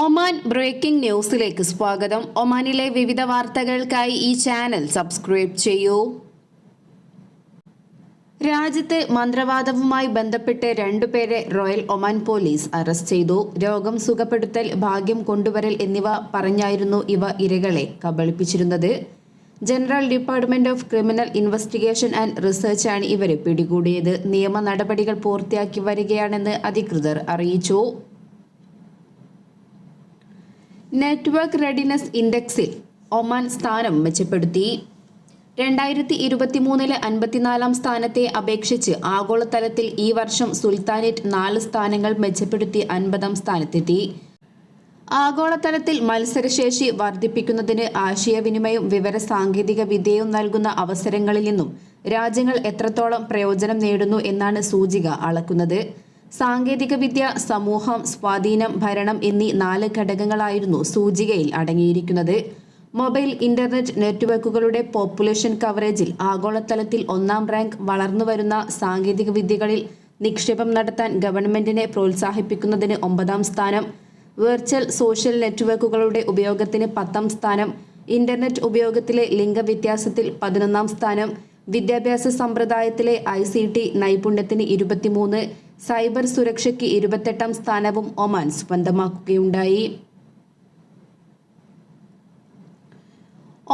Oman breaking ന്യൂസിലേക്ക് സ്വാഗതം. ഒമാനിലെ വിവിധ വാർത്തകൾക്കായി ഈ ചാനൽ സബ്സ്ക്രൈബ് ചെയ്യൂ. രാജ്യത്ത് മന്ത്രവാദവുമായി ബന്ധപ്പെട്ട് രണ്ടുപേരെ റോയൽ ഒമാൻ പോലീസ് അറസ്റ്റ് ചെയ്തു. രോഗം സുഖപ്പെടുത്തൽ ഭാഗ്യം കൊണ്ടുവരൽ എന്നിവ പറഞ്ഞായിരുന്നു ഇവ ഇരകളെ കബളിപ്പിച്ചിരുന്നത്. General department of criminal investigation and research ആണ് ഇവരെ പിടികൂടിയത്. നിയമ നടപടികൾ പൂർത്തിയാക്കി വരികയാണെന്ന് അധികൃതർ അറിയിച്ചു. നെറ്റ്വർക്ക് റെഡിനെസ് ഇൻഡെക്സിൽ ഒമാൻ സ്ഥാനം മെച്ചപ്പെടുത്തി. രണ്ടായിരത്തി ഇരുപത്തിമൂന്നിലെ അൻപത്തിനാലാം സ്ഥാനത്തെ അപേക്ഷിച്ച് ആഗോളതലത്തിൽ ഈ വർഷം സുൽത്താനേറ്റ് നാല് സ്ഥാനങ്ങൾ മെച്ചപ്പെടുത്തി അൻപതാം സ്ഥാനത്തെത്തി. ആഗോളതലത്തിൽ മത്സരശേഷി വർദ്ധിപ്പിക്കുന്നതിന് ആശയവിനിമയവും വിവര സാങ്കേതിക വിദ്യയും നൽകുന്ന അവസരങ്ങളിൽ നിന്നും രാജ്യങ്ങൾ എത്രത്തോളം പ്രയോജനം നേടുന്നു എന്നാണ് സൂചിക അളക്കുന്നത്. സാങ്കേതികവിദ്യ സമൂഹം സ്വാധീനം ഭരണം എന്നീ നാല് ഘടകങ്ങളായിരുന്നു സൂചികയിൽ അടങ്ങിയിരിക്കുന്നത്. മൊബൈൽ ഇന്റർനെറ്റ് നെറ്റ്വർക്കുകളുടെ പോപ്പുലേഷൻ കവറേജിൽ ആഗോളതലത്തിൽ ഒന്നാം റാങ്ക് വളർന്നുവരുന്ന സാങ്കേതിക വിദ്യകളിൽ നിക്ഷേപം നടത്താൻ ഗവൺമെന്റിനെ പ്രോത്സാഹിപ്പിക്കുന്നതിന് ഒമ്പതാം സ്ഥാനം. വെർച്വൽ സോഷ്യൽ നെറ്റ്വർക്കുകളുടെ ഉപയോഗത്തിന് പത്താം സ്ഥാനം. ഇന്റർനെറ്റ് ഉപയോഗത്തിലെ ലിംഗവ്യത്യാസത്തിൽ പതിനൊന്നാം സ്ഥാനം. വിദ്യാഭ്യാസ സമ്പ്രദായത്തിലെ ഐ സി ടി നൈപുണ്യത്തിന് ഇരുപത്തിമൂന്ന്. സൈബർ സുരക്ഷയ്ക്ക് ഇരുപത്തെട്ടാം സ്ഥാനവും ഒമാൻ സ്വന്തമാക്കുകയുണ്ടായി.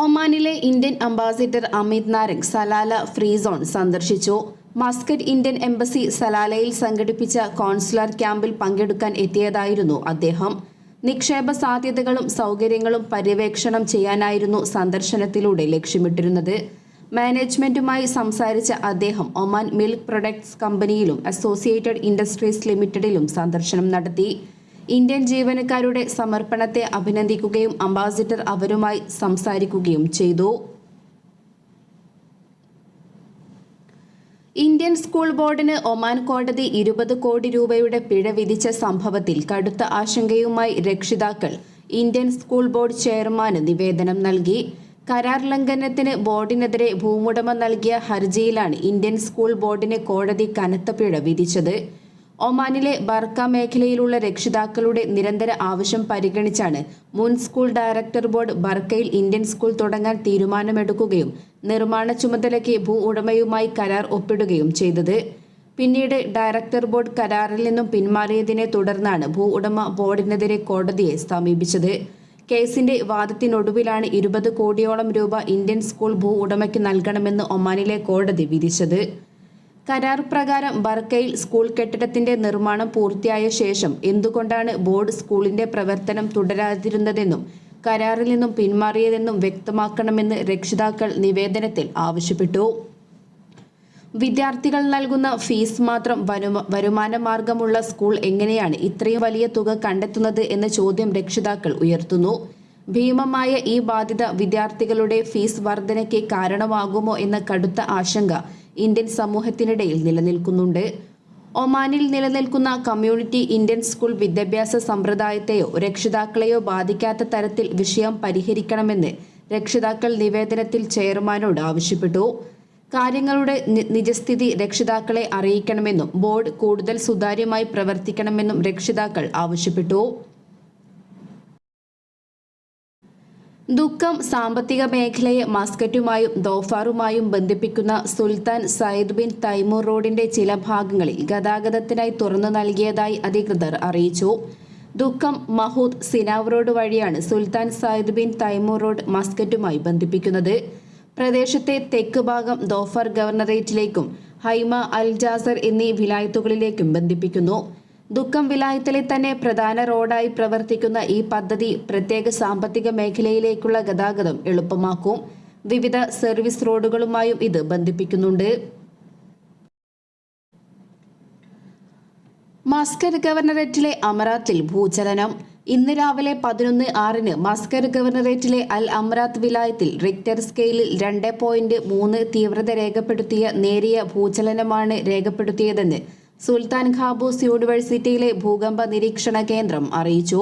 ഒമാനിലെ Indian ambassador Amit Narang Salalah free zone സന്ദർശിച്ചു. മസ്കറ്റ് ഇന്ത്യൻ എംബസി സലാലയിൽ സംഘടിപ്പിച്ച കോൺസുലർ ക്യാമ്പിൽ പങ്കെടുക്കാൻ എത്തിയതായിരുന്നു അദ്ദേഹം. നിക്ഷേപ സാധ്യതകളും സൗകര്യങ്ങളും പര്യവേക്ഷണം ചെയ്യാനായിരുന്നു സന്ദർശനത്തിലൂടെ ലക്ഷ്യമിട്ടിരുന്നത്. മാനേജ്മെന്റുമായി സംസാരിച്ച അദ്ദേഹം ഒമാൻ മിൽക്ക് പ്രൊഡക്ട്സ് കമ്പനിയിലും അസോസിയേറ്റഡ് ഇൻഡസ്ട്രീസ് ലിമിറ്റഡിലും സന്ദർശനം നടത്തി. ഇന്ത്യൻ ജീവനക്കാരുടെ സമർപ്പണത്തെ അഭിനന്ദിക്കുകയും അംബാസിഡർ അവരുമായി സംസാരിക്കുകയും ചെയ്തു. ഇന്ത്യൻ സ്കൂൾ ബോർഡിന് ഒമാൻ കോടതി ഇരുപത് കോടി രൂപയുടെ പിഴ വിധിച്ച സംഭവത്തിൽ കടുത്ത ആശങ്കയുമായി രക്ഷിതാക്കൾ ഇന്ത്യൻ സ്കൂൾ ബോർഡ് ചെയർമാന് നിവേദനം നൽകി. കരാർ ലംഘനത്തിന് ബോർഡിനെതിരെ ഭൂമുടമ നൽകിയ ഹർജിയിലാണ് ഇന്ത്യൻ സ്കൂൾ ബോർഡിന് കോടതി കനത്ത പിഴ വിധിച്ചത്. ഒമാനിലെ ബർക്ക മേഖലയിലുള്ള രക്ഷിതാക്കളുടെ നിരന്തര ആവശ്യം പരിഗണിച്ചാണ് മുൻ സ്കൂൾ ഡയറക്ടർ ബോർഡ് ബർക്കയിൽ ഇന്ത്യൻ സ്കൂൾ തുടങ്ങാൻ തീരുമാനമെടുക്കുകയും നിർമ്മാണ ചുമതലയ്ക്ക് ഭൂ ഉടമയുമായി കരാർ ഒപ്പിടുകയും ചെയ്തത്. പിന്നീട് ഡയറക്ടർ ബോർഡ് കരാറിൽ നിന്നും പിന്മാറിയതിനെ തുടർന്നാണ് ഭൂ ഉടമ ബോർഡിനെതിരെ കോടതിയെ സമീപിച്ചത്. കേസിന്റെ വാദത്തിനൊടുവിലാണ് ഇരുപത് കോടിയോളം രൂപ ഇന്ത്യൻ സ്കൂൾ ഭൂ ഉടമയ്ക്ക് നൽകണമെന്ന് ഒമാനിലെ കോടതി വിധിച്ചത്. കരാർ പ്രകാരം ബർക്കയിൽ സ്കൂൾ കെട്ടിടത്തിന്റെ നിർമ്മാണം പൂർത്തിയായ ശേഷം എന്തുകൊണ്ടാണ് ബോർഡ് സ്കൂളിന്റെ പ്രവർത്തനം തുടരാതിരുന്നതെന്നും കരാറിൽ നിന്നും പിന്മാറിയതെന്നും വ്യക്തമാക്കണമെന്ന് രക്ഷിതാക്കൾ നിവേദനത്തിൽ ആവശ്യപ്പെട്ടു. വിദ്യാർത്ഥികൾ നൽകുന്ന ഫീസ് മാത്രം വരുമാന മാർഗമുള്ള സ്കൂൾ എങ്ങനെയാണ് ഇത്രയും വലിയ തുക കണ്ടെത്തുന്നത് എന്ന ചോദ്യം രക്ഷിതാക്കൾ ഉയർത്തുന്നു. ഭീമമായ ഈ ബാധ്യത വിദ്യാർത്ഥികളുടെ ഫീസ് വർധനയ്ക്ക് കാരണമാകുമോ എന്ന കടുത്ത ആശങ്ക ഇന്ത്യൻ സമൂഹത്തിനിടയിൽ നിലനിൽക്കുന്നുണ്ട്. ഒമാനിൽ നിലനിൽക്കുന്ന കമ്മ്യൂണിറ്റി ഇന്ത്യൻ സ്കൂൾ വിദ്യാഭ്യാസ സമ്പ്രദായത്തെയോ രക്ഷിതാക്കളെയോ ബാധിക്കാത്ത തരത്തിൽ വിഷയം പരിഹരിക്കണമെന്ന് രക്ഷിതാക്കൾ നിവേദനത്തിൽ ചെയർമാനോട് ആവശ്യപ്പെട്ടു. കാര്യങ്ങളുടെ നിജസ്ഥിതി രക്ഷിതാക്കളെ അറിയിക്കണമെന്നും ബോർഡ് കൂടുതൽ സുതാര്യമായി പ്രവർത്തിക്കണമെന്നും രക്ഷിതാക്കൾ ആവശ്യപ്പെട്ടു. ദുഃഖം സാമ്പത്തിക മേഖലയെ മസ്കറ്റുമായും ദോഫാറുമായും ബന്ധിപ്പിക്കുന്ന സുൽത്താൻ സയ്യിദ് ബിൻ തൈമൂർ റോഡിന്റെ ചില ഭാഗങ്ങളിൽ ഗതാഗതത്തിനായി തുറന്നു നൽകിയതായി അധികൃതർ അറിയിച്ചു. ദുഃഖം മഹൂദ് സിനാവ് റോഡ് വഴിയാണ് Sultan Said bin Taimur road മസ്കറ്റുമായി ബന്ധിപ്പിക്കുന്നത്. പ്രദേശത്തെ തെക്ക് ഭാഗം ദോഫർ ഗവർണറേറ്റിലേക്കും ഹൈമ അൽ ജാസർ എന്നീ വിലായത്തുകളിലേക്കും ബന്ധിപ്പിക്കുന്നു. ദുഃഖം വിലായത്തിലെ തന്നെ പ്രധാന റോഡായി പ്രവർത്തിക്കുന്ന ഈ പദ്ധതി പ്രത്യേക സാമ്പത്തിക മേഖലയിലേക്കുള്ള ഗതാഗതം എളുപ്പമാക്കും. വിവിധ സർവീസ് റോഡുകളുമായും ഇത് ബന്ധിപ്പിക്കുന്നുണ്ട്. മസ്കർ ഗവർണറേറ്റിലെ അമറാത്തിൽ ഭൂചലനം. ഇന്ന് രാവിലെ പതിനൊന്ന് ആറിന് മസ്കർ ഗവർണറേറ്റിലെ അൽ അമ്രാത്ത് വിലായത്തിൽ റിക്ടർ സ്കെയിലിൽ രണ്ട് പോയിന്റ് മൂന്ന് തീവ്രത രേഖപ്പെടുത്തിയ നേരിയ ഭൂചലനമാണ് രേഖപ്പെടുത്തിയതെന്ന് സുൽത്താൻ ഖാബൂസ് യൂണിവേഴ്സിറ്റിയിലെ ഭൂകമ്പ നിരീക്ഷണ കേന്ദ്രം അറിയിച്ചു.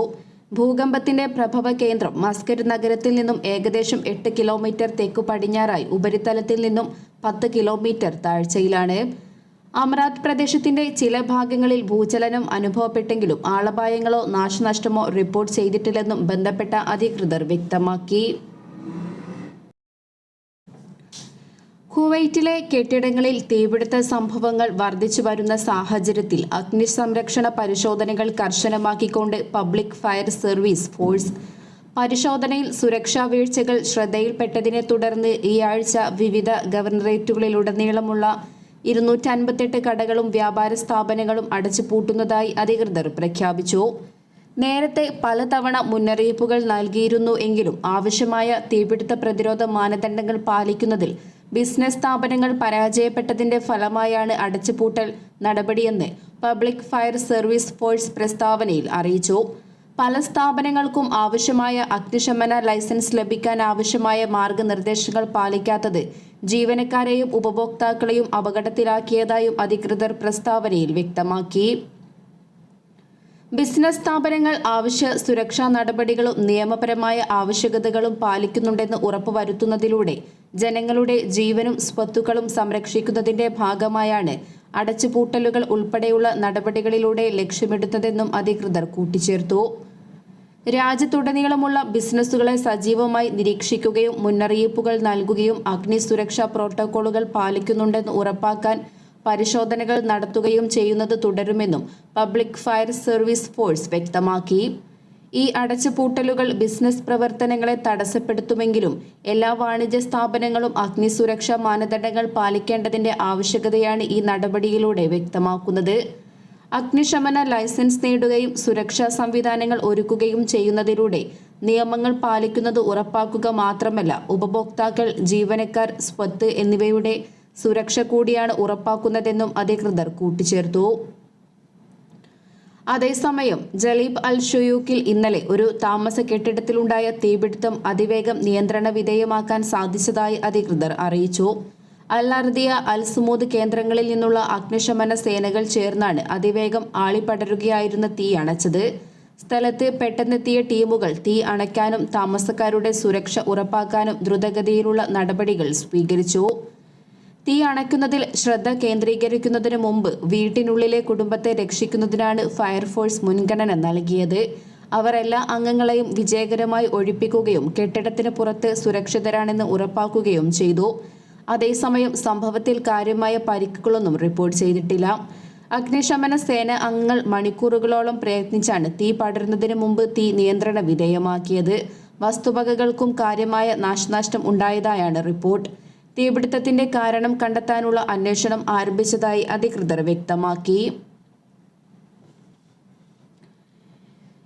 ഭൂകമ്പത്തിന്റെ പ്രഭവ കേന്ദ്രം മസ്കർ നഗരത്തിൽ നിന്നും ഏകദേശം എട്ട് കിലോമീറ്റർ തെക്കു പടിഞ്ഞാറായി ഉപരിതലത്തിൽ നിന്നും പത്ത് കിലോമീറ്റർ താഴ്ചയിലാണ്. അമറാത്ത് പ്രദേശത്തിന്റെ ചില ഭാഗങ്ങളിൽ ഭൂചലനം അനുഭവപ്പെട്ടെങ്കിലും ആളപായങ്ങളോ നാശനഷ്ടമോ റിപ്പോർട്ട് ചെയ്തിട്ടില്ലെന്നും ബന്ധപ്പെട്ട അധികൃതർ വ്യക്തമാക്കി. കുവൈറ്റിലെ കെട്ടിടങ്ങളിൽ തീപിടുത്ത സംഭവങ്ങൾ വർദ്ധിച്ചു വരുന്ന സാഹചര്യത്തിൽ അഗ്നിസംരക്ഷണ പരിശോധനകൾ കർശനമാക്കിക്കൊണ്ട് പബ്ലിക് ഫയർ സർവീസ് ഫോഴ്സ്. പരിശോധനയിൽ സുരക്ഷാ വീഴ്ചകൾ ശ്രദ്ധയിൽപ്പെട്ടതിനെ തുടർന്ന് ഈ ആഴ്ച വിവിധ ഗവർണറേറ്റുകളിലുടനീളമുള്ള ഇരുന്നൂറ്റി അൻപത്തെട്ട് കടകളും വ്യാപാര സ്ഥാപനങ്ങളും അടച്ചുപൂട്ടുന്നതായി അധികൃതർ പ്രഖ്യാപിച്ചു. നേരത്തെ പലതവണ മുന്നറിയിപ്പുകൾ നൽകിയിരുന്നു എങ്കിലും ആവശ്യമായ തീപിടുത്ത പ്രതിരോധ മാനദണ്ഡങ്ങൾ പാലിക്കുന്നതിൽ ബിസിനസ് സ്ഥാപനങ്ങൾ പരാജയപ്പെട്ടതിന്റെ ഫലമായാണ് അടച്ചുപൂട്ടൽ നടപടിയെന്ന് പബ്ലിക് ഫയർ സർവീസ് ഫോഴ്സ് പ്രസ്താവനയിൽ അറിയിച്ചു. പല സ്ഥാപനങ്ങൾക്കും ആവശ്യമായ അഗ്നിശമന ലൈസൻസ് ലഭിക്കാൻ ആവശ്യമായ മാർഗനിർദ്ദേശങ്ങൾ പാലിക്കാത്തത് ജീവനക്കാരെയും ഉപഭോക്താക്കളെയും അപകടത്തിലാക്കിയതായും അധികൃതർ പ്രസ്താവനയിൽ വ്യക്തമാക്കി. ബിസിനസ് സ്ഥാപനങ്ങൾ ആവശ്യ സുരക്ഷാ നടപടികളും നിയമപരമായ ആവശ്യകതകളും പാലിക്കുന്നുണ്ടെന്ന് ഉറപ്പുവരുത്തുന്നതിലൂടെ ജനങ്ങളുടെ ജീവനും സ്വത്തുക്കളും സംരക്ഷിക്കുന്നതിന്റെ ഭാഗമായാണ് അടച്ചുപൂട്ടലുകൾ ഉൾപ്പെടെയുള്ള നടപടികളിലൂടെ ലക്ഷ്യമിടുന്നതെന്നും അധികൃതർ കൂട്ടിച്ചേർത്തു. രാജ്യത്തുടനീളമുള്ള ബിസിനസ്സുകളെ സജീവമായി നിരീക്ഷിക്കുകയും മുന്നറിയിപ്പുകൾ നൽകുകയും അഗ്നി സുരക്ഷാ പ്രോട്ടോക്കോളുകൾ പാലിക്കുന്നുണ്ടെന്ന് ഉറപ്പാക്കാൻ പരിശോധനകൾ നടത്തുകയും ചെയ്യുന്നത് തുടരുമെന്നും പബ്ലിക് ഫയർ സർവീസ് ഫോഴ്സ് വ്യക്തമാക്കി. ഈ അടച്ചുപൂട്ടലുകൾ ബിസിനസ് പ്രവർത്തനങ്ങളെ തടസ്സപ്പെടുത്തുമെങ്കിലും എല്ലാ വാണിജ്യ സ്ഥാപനങ്ങളും അഗ്നി സുരക്ഷാ മാനദണ്ഡങ്ങൾ പാലിക്കേണ്ടതിന്റെ ആവശ്യകതയാണ് ഈ നടപടിയിലൂടെ വ്യക്തമാക്കുന്നത്. അഗ്നിശമന ലൈസൻസ് നേടുകയും സുരക്ഷാ സംവിധാനങ്ങൾ ഒരുക്കുകയും ചെയ്യുന്നതിലൂടെ നിയമങ്ങൾ പാലിക്കുന്നത് ഉറപ്പാക്കുക മാത്രമല്ല ഉപഭോക്താക്കൾ ജീവനക്കാർ സ്വത്ത് എന്നിവയുടെ സുരക്ഷ കൂടിയാണ് ഉറപ്പാക്കുന്നതെന്നും അധികൃതർ കൂട്ടിച്ചേർത്തു. അതേസമയം ജലീബ് അൽ ഷുയൂക്കിൽ ഇന്നലെ ഒരു താമസ കെട്ടിടത്തിലുണ്ടായ തീപിടുത്തം അതിവേഗം നിയന്ത്രണ വിധേയമാക്കാൻ സാധിച്ചതായി അധികൃതർ അറിയിച്ചു. അൽ അർദിയ അൽ സുമൂദ് കേന്ദ്രങ്ങളിൽ നിന്നുള്ള അഗ്നിശമന സേനകൾ ചേർന്നാണ് അതിവേഗം ആളിപ്പടരുകയായിരുന്ന തീ അണച്ചത്. സ്ഥലത്ത് പെട്ടെന്നെത്തിയ ടീമുകൾ തീ അണയ്ക്കാനും താമസക്കാരുടെ സുരക്ഷ ഉറപ്പാക്കാനും ദ്രുതഗതിയിലുള്ള നടപടികൾ സ്വീകരിച്ചു. തീ അണയ്ക്കുന്നതിൽ ശ്രദ്ധ കേന്ദ്രീകരിക്കുന്നതിന് മുമ്പ് വീട്ടിനുള്ളിലെ കുടുംബത്തെ രക്ഷിക്കുന്നതിനാണ് ഫയർഫോഴ്സ് മുൻഗണന നൽകിയത്. അവർ എല്ലാ അംഗങ്ങളെയും വിജയകരമായി ഒഴിപ്പിക്കുകയും കെട്ടിടത്തിന് പുറത്ത് സുരക്ഷിതരാണെന്ന് ഉറപ്പാക്കുകയും ചെയ്തു. അതേസമയം സംഭവത്തിൽ കാര്യമായ പരിക്കുകളൊന്നും റിപ്പോർട്ട് ചെയ്തിട്ടില്ല. അഗ്നിശമന സേന അംഗങ്ങൾ മണിക്കൂറുകളോളം പ്രയത്നിച്ചാണ് തീ പടരുന്നതിന് മുമ്പ് തീ നിയന്ത്രണ വിധേയമാക്കിയത്. വസ്തുവകകൾക്കും കാര്യമായ നാശനഷ്ടം ഉണ്ടായതായാണ് റിപ്പോർട്ട്. തീപിടുത്തത്തിന്റെ കാരണം കണ്ടെത്താനുള്ള അന്വേഷണം ആരംഭിച്ചതായി അധികൃതർ വ്യക്തമാക്കി.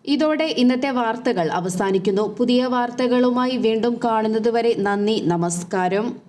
ഇതോടെ ഇന്നത്തെ വാർത്തകൾ അവസാനിക്കുന്നു. പുതിയ വാർത്തകളുമായി വീണ്ടും കാണുന്നതുവരെ നന്ദി നമസ്കാരം.